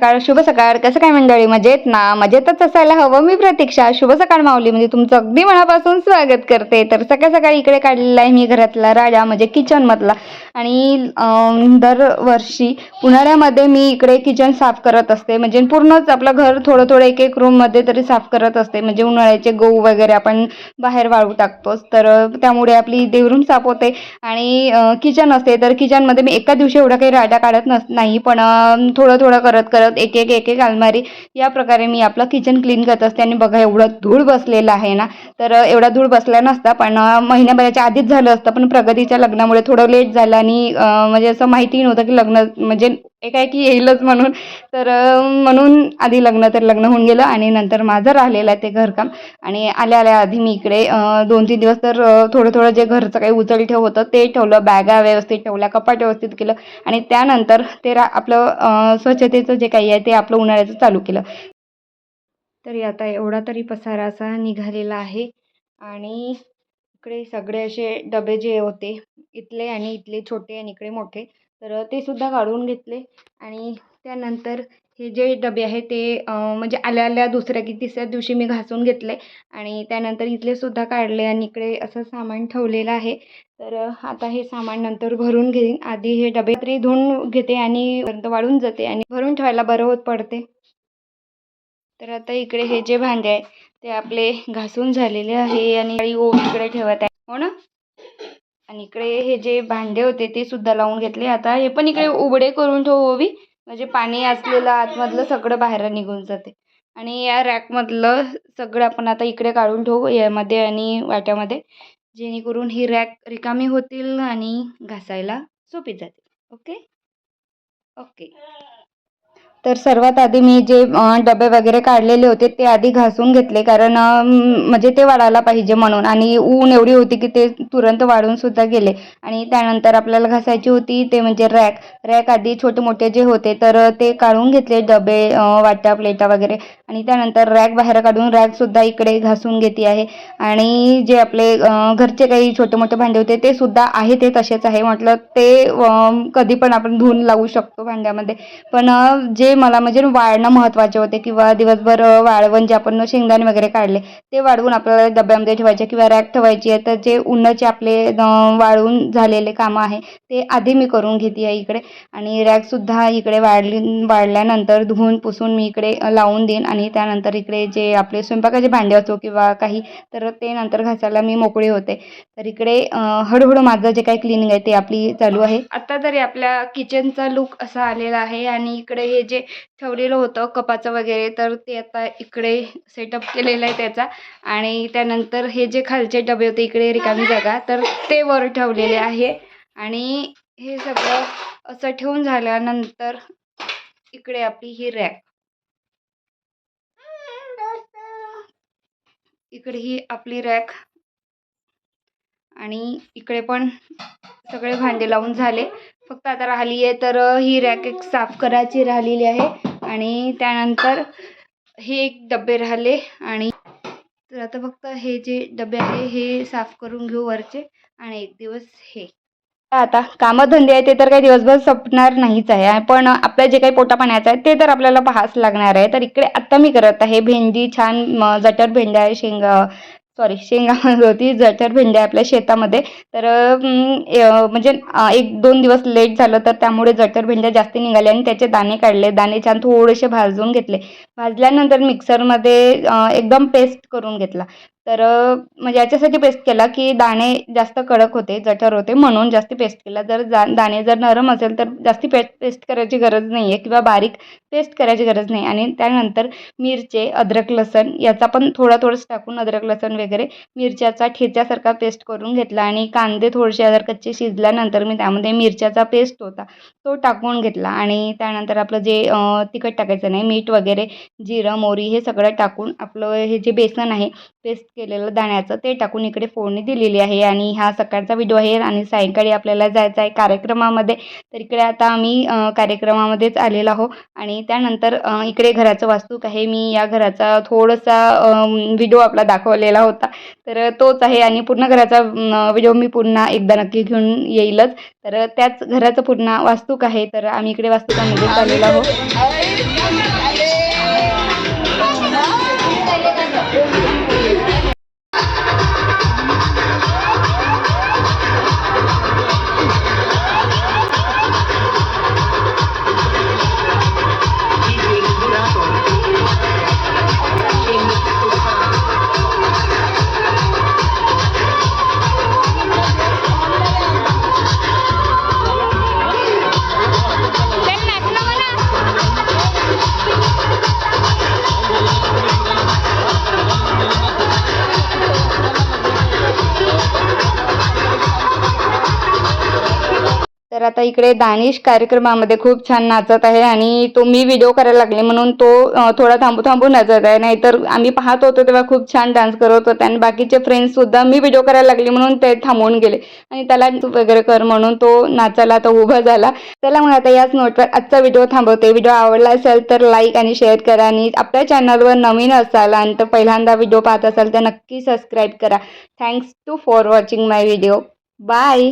सकाळ शुभ सकाळ कसं काय मंडळी? मजेत ना? मजेतच असायला हवं मी प्रतीक्षा. शुभ सकाळ माऊली. म्हणजे तुमचं अगदी मनापासून स्वागत करते. तर सकाळ सकाळी इकडे काढलेला आहे मी घरातला राजा म्हणजे किचनमधला आणि दरवर्षी उन्हाळ्यामध्ये मी इकडे किचन साफ करत असते. म्हणजे पूर्णच आपलं घर थोडं थोडं एक एक रूममध्ये तरी साफ करत असते. म्हणजे उन्हाळ्याचे गहू वगैरे आपण बाहेर वाळू टाकतोच तर त्यामुळे आपली देवरूम साफ होते. आणि किचन असते. तर किचनमध्ये मी एका दिवशी एवढा काही राडा काढत नस नाही. पण थोडं थोडं करत करत एक एक एक एक अलमारी. या प्रकारे मी आपलं किचन क्लीन करत असते आणि बघा एवढं धूळ बसलेलं आहे ना. तर एवढा धूळ बसला नसता पण महिन्याभराच्या आधीच झालं असतं पण प्रगतीच्या लग्नामुळे थोडं लेट झालं आणि म्हणजे असं माहिती नव्हतं की लग्न म्हणजे एकाएकी येईलच म्हणून. तर म्हणून आधी लग्न तर लग्न होऊन गेलं आणि नंतर माझं राहिलेलं आहे ते घरकाम. आणि आल्या आल्या आधी मी इकडे दोन तीन दिवस तर थोडं थोडं जे घरचं काही उचल ठेव होतं ते ठेवलं बॅगा व्यवस्थित ठेवल्या कपाट व्यवस्थित केलं. आणि त्यानंतर ते रा आपलं स्वच्छतेचं जे काही आहे ते आपलं उन्हाळ्याचं चालू केलं. तरी आता एवढा तरी पसारा असा निघालेला आहे. आणि इकडे सगळे असे डबे जे होते इथले आणि इथले छोटे आणि इकडे मोठे तर ते सुद्धा काढून घेतले. आणि त्यानंतर हे जे डबे आहे ते म्हणजे आल्या आल्या दुसऱ्या की तिसऱ्या दिवशी मी घासून घेतले. आणि त्यानंतर इथले सुद्धा काढले आणि इकडे असं सामान ठेवलेलं आहे. तर आता हे सामान नंतर भरून घेईन. आधी हे डबे तरी धुवून घेते आणि पर्यंत वाळून जाते आणि भरून ठेवायला बरं होत पडते. तर आता इकडे हे जे भांडे आहे ते आपले घासून झालेले आहे आणि काही इकडे ठेवत आहे. हो ना? आणि इकडे हे जे भांडे होते ते सुद्धा लावून घेतले. आता हे पण इकडे उघडे करून ठेवू ओवी. म्हणजे पाणी असलेलं आतमधलं सगळं बाहेर निघून जाते. आणि या रॅकमधलं सगळं आपण आता इकडे काढून ठेवू यामध्ये आणि वाट्यामध्ये. जेणेकरून ही रॅक रिकामी होतील आणि घासायला सोपी जातील. ओके? ओके. तर सर्वात आधी मी जे डबे वगैरे काढलेले होते ते आधी घासून घेतले. कारण म्हणजे ते वाढायला पाहिजे म्हणून. आणि ऊन एवढी होती की ते तुरंत वाढून सुद्धा गेले. आणि त्यानंतर आपल्याला घासायची होती ते म्हणजे रॅक. रॅक आधी छोटे मोठे जे होते तर ते काढून घेतले डबे वाट्या प्लेटा वगैरे. आणि त्यानंतर रॅक बाहेर काढून रॅकसुद्धा इकडे घासून घेते आहे. आणि जे आपले घरचे काही छोटे मोठे भांडे होते ते सुद्धा आहे ते तसेच आहे. म्हटलं ते कधी पण आपण धुवून लावू शकतो भांड्यामध्ये. पण जे ते मला म्हणजे वाळणं महत्त्वाचे होते किंवा दिवसभर वाळवण जे आपण शेंगदाणे वगैरे काढले ते वाढवून आपल्याला डब्यामध्ये ठेवायचे किंवा रॅक ठेवायची आहे. तर जे उन्हाचे आपले वाळवून वाळून झालेले कामं आहे ते आधी मी करून घेते आहे इकडे. आणि रॅकसुद्धा इकडे वाढली वाळल्यानंतर धुवून पुसून मी इकडे लावून देईन. आणि त्यानंतर इकडे जे आपले स्वयंपाकाचे भांडे असो किंवा काही तर ते नंतर घासायला मी मोकळी होते. तर इकडे हळूहळू माझं जे काही क्लिनिंग आहे ते आपली चालू आहे. आता तरी आपल्या किचनचा लुक असा आलेला आहे. आणि इकडे हे जे ठेवलेलं होतं कपाचं वगैरे. तर ते आता इकडे सेटअप केलेलं आहे त्याचा. आणि त्यानंतर हे जे खालचे डबे होते इकडे रिकामी जागा तर ते वर ठेवलेले आहे. आणि हे सगळं असं ठेवून झाल्यानंतर इकडे आपली ही रॅक इकडे ही आपली रॅक आणि इकडे पण सगळे भांडे लावून झाले. फक्त आता राहिली आहे तर ही रॅक एक साफ करायची राहिलेली आहे आणि त्यानंतर हे एक डबे राहिले आणि तर आता फक्त हे जे डबे आहे हे साफ करून घेऊ वरचे आणि एक दिवस हे. आता कामधंदे आहे ते तर काही दिवसभर संपणार नाहीच आहे पण आपल्या जे काही पोटा पाण्याचं आहे ते तर आपल्याला पाहाच लागणार आहे. तर इकडे आत्ता मी करत आहे भेंडी छान जटर भेंड्या आहे शेंगा सॉरी शेंगा होती जटर भेंड्या आपल्या शेतामध्ये. तर म्हणजे एक दोन दिवस लेट झालं तर त्यामुळे जटर भेंड्या जास्त निघाल्या आणि त्याचे दाणे काढले. दाणे छान थोडेसे भाजून घेतले. भाजल्यानंतर मिक्सरमध्ये एकदम पेस्ट करून घेतला. तर म्हणजे याच्यासाठी पेस्ट केला की दाणे जास्त कडक होते जठर होते म्हणून जास्त पेस्ट केला. जर जा दाणे जर नरम असेल तर जास्ती पे पेस्ट करायची गरज नाही आहे किंवा बारीक पेस्ट करायची गरज नाही. आणि त्यानंतर मिरचे अद्रक लसण याचा पण थोडा थोडंच टाकून अद्रक लसण वगैरे मिरच्याचा ठेच्यासारखा पेस्ट करून घेतला. आणि कांदे थोडेसे जर कच्चे शिजल्यानंतर मी त्यामध्ये मिरच्याचा पेस्ट होता तो टाकून घेतला. आणि त्यानंतर आपलं जे तिखट टाकायचं नाही मीठ वगैरे जिरं मोरी हे सगळं टाकून आपलं हे जे बेसन आहे पेस्ट केलेलं दाण्याचं ते टाकून इकडे फोडणी दिलेली आहे. आणि हा सकाळचा व्हिडिओ आहे आणि सायंकाळी आपल्याला जायचं आहे कार्यक्रमामध्ये. तर इकडे आता आम्ही कार्यक्रमामध्येच आलेलो आहो आणि त्यानंतर इकडे घराचं वास्तूक आहे. मी या घराचा थोडासा व्हिडिओ आपला दाखवलेला होता. तर तोच आहे आणि पूर्ण घराचा व्हिडिओ मी पुन्हा एकदा नक्की घेऊन येईलच. तर त्याच घराचं पुन्हा वास्तूक आहे. तर आम्ही इकडे वास्तुकामध्ये चाललेलो आहोत. तर आता इकडे दानिश कार्यक्रमामध्ये खूप छान नाचत आहे आणि तो मी व्हिडिओ करायला लागले म्हणून तो थोडा थांबू थांबू नाचत आहे. नाहीतर आम्ही पाहत होतो तेव्हा खूप छान डान्स करत होता. आणि बाकीचे फ्रेंड्स सुद्धा मी व्हिडिओ करायला लागले म्हणून ते थांबून गेले. आणि त्याला वगैरे कर म्हणून तो नाचायला आता उभा झाला. चला मग आता याच नोटवर आजचा व्हिडिओ थांबवते. व्हिडिओ आवडला असेल तर लाईक आणि शेअर करा आणि आपल्या चॅनलवर नवीन असाल आणि तर पहिल्यांदा व्हिडिओ पाहत असाल तर नक्की सबस्क्राईब करा. Thanks to for watching my video bye